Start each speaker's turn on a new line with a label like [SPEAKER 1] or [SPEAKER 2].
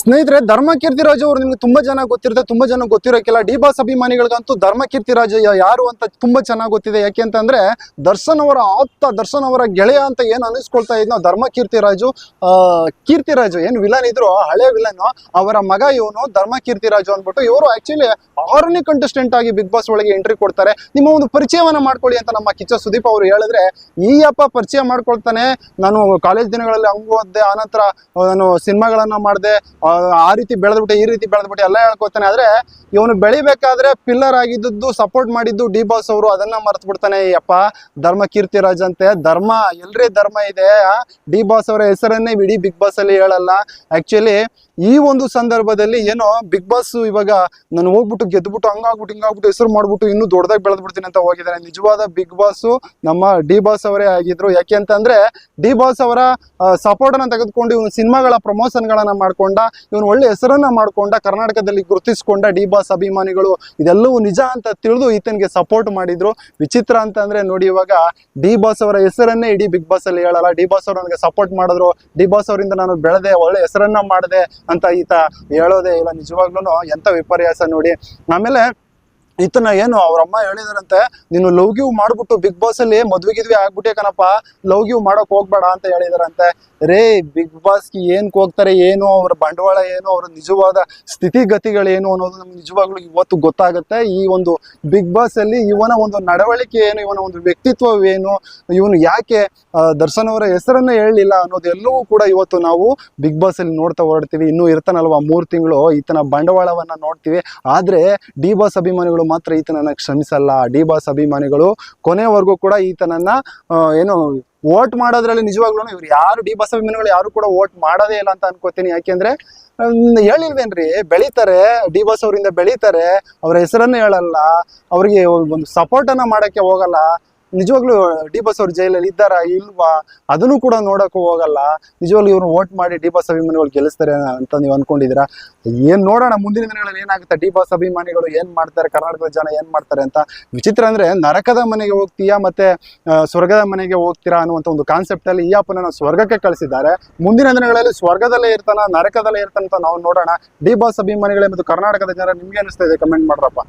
[SPEAKER 1] ಸ್ನೇಹಿತರೆ, ಧರ್ಮಕೀರ್ತಿ ರಾಜು ಅವರು ನಿಮ್ಗೆ ತುಂಬಾ ಜನ ಗೊತ್ತಿರುತ್ತೆ, ತುಂಬಾ ಜನ ಗೊತ್ತಿರೋಕ್ಕಿಲ್ಲ. ಡಿ ಬಾಸ್ ಅಭಿಮಾನಿಗಳಿಗಂತೂ ಧರ್ಮಕೀರ್ತಿ ಯ- ಯಾರು ಅಂತ ತುಂಬಾ ಚೆನ್ನಾಗಿ ಗೊತ್ತಿದೆ. ಯಾಕೆ ಅಂತಂದ್ರೆ, ದರ್ಶನ್ ಅವರ ಆಪ್ತ, ದರ್ಶನ್ ಅವರ ಗೆಳೆಯ ಅಂತ ಏನ್ ಅನಿಸ್ಕೊಳ್ತಾ ಇದ್ನೋ, ಧರ್ಮಕೀರ್ತಿ ಕೀರ್ತಿರಾಜು ಆ ಕೀರ್ತಿರಾಜು ಏನ್ ವಿಲನ್ ಇದ್ರು ಹಳೆ ವಿಲನ್ ಅವರ ಮಗ ಇವನು ಧರ್ಮ ಕೀರ್ತಿರಾಜು ಅಂದ್ಬಿಟ್ಟು ಇವರು ಆಕ್ಚುಲಿ ಆರನೇ ಕಂಟೆಸ್ಟೆಂಟ್ ಆಗಿ ಬಿಗ್ ಬಾಸ್ ಒಳಗೆ ಎಂಟ್ರಿ ಕೊಡ್ತಾರೆ. ನಿಮ್ಮ ಒಂದು ಪರಿಚಯವನ್ನ ಮಾಡ್ಕೊಳ್ಳಿ ಅಂತ ನಮ್ಮ ಕಿಚ್ಚ ಸುದೀಪ್ ಅವರು ಹೇಳಿದ್ರೆ, ಈ ಅಪ್ಪ ಪರಿಚಯ ಮಾಡ್ಕೊಳ್ತಾನೆ. ನಾನು ಕಾಲೇಜ್ ದಿನಗಳಲ್ಲಿ ಹಂಗು ಆನಂತರ ನಾನು ಸಿನಿಮಾಗಳನ್ನ ಮಾಡಿದೆ ಆ ರೀತಿ ಬೆಳೆದ್ಬಿಟ್ಟೆ, ಈ ರೀತಿ ಬೆಳೆದ್ಬಿಟ್ಟೆ ಎಲ್ಲ ಹೇಳ್ಕೊತಾನೆ. ಆದ್ರೆ ಇವನು ಬೆಳಿಬೇಕಾದ್ರೆ ಪಿಲ್ಲರ್ ಆಗಿದ್ದು ಸಪೋರ್ಟ್ ಮಾಡಿದ್ದು ಡಿ ಬಾಸ್ ಅವರು, ಅದನ್ನ ಮರ್ತು ಬಿಡ್ತಾನೆ ಈ ಅಪ್ಪ ಧರ್ಮ ಕೀರ್ತಿರಾಜ್ ಅಂತೆ. ಧರ್ಮ, ಎಲ್ರಿ ಧರ್ಮ ಇದೆ. ಡಿ ಬಾಸ್ ಅವರ ಹೆಸರನ್ನೇ ಇಡೀ ಬಿಗ್ ಬಾಸ್ ಅಲ್ಲಿ ಹೇಳಲ್ಲ. ಆಕ್ಚುಲಿ ಈ ಒಂದು ಸಂದರ್ಭದಲ್ಲಿ ಏನೋ ಬಿಗ್ ಬಾಸ್ ಇವಾಗ ನಾನು ಹೋಗ್ಬಿಟ್ಟು ಗೆದ್ಬಿಟ್ಟು ಹಂಗಾಗ್ಬಿಟ್ಟು ಹಿಂಗಾಗ್ಬಿಟ್ಟು ಹೆಸರು ಮಾಡ್ಬಿಟ್ಟು ಇನ್ನೂ ದೊಡ್ಡದಾಗಿ ಬೆಳೆದ್ಬಿಡ್ತೀನಿ ಅಂತ ಹೋಗಿದ್ದಾರೆ. ನಿಜವಾದ ಬಿಗ್ ಬಾಸ್ ನಮ್ಮ ಡಿ ಬಾಸ್ ಅವರೇ ಆಗಿದ್ರು. ಯಾಕೆ ಅಂತಂದ್ರೆ ಡಿ ಬಾಸ್ ಅವರ ಸಪೋರ್ಟ್ ಅನ್ನ ತೆಗೆದುಕೊಂಡು ಇವನು ಸಿನಿಮಾಗಳ ಪ್ರಮೋಷನ್ ಗಳನ್ನ ಮಾಡ್ಕೊಂಡ, ಇವನು ಒಳ್ಳೆ ಹೆಸರನ್ನ ಮಾಡ್ಕೊಂಡ, ಕರ್ನಾಟಕದಲ್ಲಿ ಗುರುತಿಸ್ಕೊಂಡ ಡಿ ಬಾಸ್ ಅಭಿಮಾನಿಗಳು, ಇದೆಲ್ಲವೂ ನಿಜ ಅಂತ ತಿಳಿದು ಈತನಿಗೆ ಸಪೋರ್ಟ್ ಮಾಡಿದ್ರು. ವಿಚಿತ್ರ ಅಂತ ಅಂದ್ರೆ ನೋಡಿ ಇವಾಗ ಡಿ ಬಾಸ್ ಅವರ ಹೆಸರನ್ನೇ ಇಡೀ ಬಿಗ್ ಬಾಸ್ ಅಲ್ಲಿ ಹೇಳಲ್ಲ. ಡಿ ಬಾಸ್ ಅವರು ನನಗೆ ಸಪೋರ್ಟ್ ಮಾಡಿದ್ರು. ಡಿ ಬಾಸ್ ಅವರಿಂದ ನಾನು ಬೆಳೆದೆ, ಒಳ್ಳೆ ಹೆಸರನ್ನ ಮಾಡಿದೆ ಅಂತ ಈತ ಹೇಳೋದೇ ಇಲ್ಲ. ನಿಜವಾಗ್ಲೂ ಎಂಥ ವಿಪರ್ಯಾಸ ನೋಡಿ. ಆಮೇಲೆ ಈತನ ಏನು ಅವ್ರ ಅಮ್ಮ ಹೇಳಿದಾರಂತೆ, ನೀನು ಲವ್ ಗಿವ್ ಮಾಡ್ಬಿಟ್ಟು ಬಿಗ್ ಬಾಸ್ ಅಲ್ಲಿ ಮದ್ವೆ ಗಿದ್ವಿ ಆಗ್ಬಿಟ್ಟೆ ಕಣಪ್ಪ, ಲವ್ ಗಿವ್ ಮಾಡಕ್ ಹೋಗ್ಬೇಡ ಅಂತ ಹೇಳಿದಾರಂತೆ. ರೇ, ಬಿಗ್ ಬಾಸ್ಗೆ ಏನ್ಕ್ ಹೋಗ್ತಾರೆ, ಏನು, ಅವ್ರ ಬಂಡವಾಳ ಏನು, ಅವ್ರ ನಿಜವಾದ ಸ್ಥಿತಿಗತಿಗಳೇನು ಅನ್ನೋದು ನಮ್ಗೆ ನಿಜವಾಗ್ಲೂ ಇವತ್ತು ಗೊತ್ತಾಗುತ್ತೆ. ಈ ಒಂದು ಬಿಗ್ ಬಾಸ್ ಅಲ್ಲಿ ಇವನ ಒಂದು ನಡವಳಿಕೆ ಏನು, ಇವನ ಒಂದು ವ್ಯಕ್ತಿತ್ವವೇನು, ಇವನು ಯಾಕೆ ದರ್ಶನ್ ಅವರ ಹೆಸರನ್ನ ಹೇಳಲಿಲ್ಲ ಅನ್ನೋದೆಲ್ಲವೂ ಕೂಡ ಇವತ್ತು ನಾವು ಬಿಗ್ ಬಾಸ್ ಅಲ್ಲಿ ನೋಡ್ತಾ ಹೊರಡ್ತೀವಿ. ಇನ್ನೂ ಇರ್ತಾನಲ್ವಾ ಮೂರು ತಿಂಗಳು ಈತನ ಬಂಡವಾಳವನ್ನ ನೋಡ್ತೀವಿ. ಆದ್ರೆ ಡಿ ಬಾಸ್ ಅಭಿಮಾನಿಗಳು ಮಾತ್ರ ಈತನನ್ನ ಕ್ಷಮಿಸಲ್ಲ. ಡಿ ಬಾಸ್ ಅಭಿಮಾನಿಗಳು ಕೊನೆವರೆಗೂ ಕೂಡ ಈತನನ್ನ ಏನು ವೋಟ್ ಮಾಡೋದ್ರಲ್ಲಿ ನಿಜವಾಗ್ಲೂ ಇವ್ರು ಯಾರು, ಡಿ ಬಾಸ್ ಅಭಿಮಾನಿಗಳು ಯಾರು ಕೂಡ ವೋಟ್ ಮಾಡೋದೇ ಇಲ್ಲ ಅಂತ ಅನ್ಕೋತೀನಿ. ಯಾಕೆಂದ್ರೆ ಹೇಳಿಲ್ವೇನ್ರಿ? ಬೆಳಿತಾರೆ, ಡಿ ಬಾಸ್ ಅವರಿಂದ ಬೆಳಿತಾರೆ. ಅವ್ರ ಹೆಸರನ್ನ ಹೇಳಲ್ಲ. ಅವ್ರಿಗೆ ಒಂದು ಸಪೋರ್ಟನ್ನು ಮಾಡಕ್ಕೆ ಹೋಗಲ್ಲ. ನಿಜವಾಗ್ಲೂ, ಡಿ ಬಾಸ್ ಅವ್ರು ಜೈಲಲ್ಲಿ ಇದ್ದಾರಾ ಇಲ್ವಾ? ಅದನ್ನು ಕೂಡ ನೋಡೋಕ್ಕೂ ಹೋಗಲ್ಲ. ನಿಜವಾಗ್ಲು ಇವ್ರು ವೋಟ್ ಮಾಡಿ ಡಿ ಬಾಸ್ ಅಭಿಮಾನಿಗಳು ಗೆಲ್ಲಿಸ್ತಾರೆ ಅಂತ ನೀವು ಅನ್ಕೊಂಡಿದೀರಾ ಏನ್ ನೋಡೋಣ, ಮುಂದಿನ ದಿನಗಳಲ್ಲಿ ಏನಾಗುತ್ತೆ? ಡಿ ಬಾಸ್ ಅಭಿಮಾನಿಗಳು ಏನ್ ಮಾಡ್ತಾರೆ? ಕರ್ನಾಟಕದ ಜನ ಏನ್ ಮಾಡ್ತಾರೆ ಅಂತ ವಿಚಿತ್ರ ಅಂದ್ರೆ ನರಕದ ಮನೆಗೆ ಹೋಗ್ತೀಯಾ ಮತ್ತೆ ಸ್ವರ್ಗದ ಮನೆಗೆ ಹೋಗ್ತೀರಾ ಅನ್ನುವಂತ ಒಂದು ಕಾನ್ಸೆಪ್ಟ್ ಅಲ್ಲಿ ಈ ಅಪ್ಪನ ಸ್ವರ್ಗಕ್ಕೆ ಕಳಿಸಿದ್ದಾರೆ. ಮುಂದಿನ ದಿನಗಳಲ್ಲಿ ಸ್ವರ್ಗದಲ್ಲೇ ಇರ್ತಾನ, ನರಕದಲ್ಲೇ ಇರ್ತಾನ ಅಂತ ನಾವು ನೋಡೋಣ. ಡಿ ಬಾಸ್ ಅಭಿಮಾನಿಗಳೇ ಮತ್ತು ಕರ್ನಾಟಕದ ಜನ ನಿಮ್ಗೆ ಅನಿಸ್ತಾ ಇದೆ? ಕಮೆಂಟ್ ಮಾಡ್ರಪ್ಪ.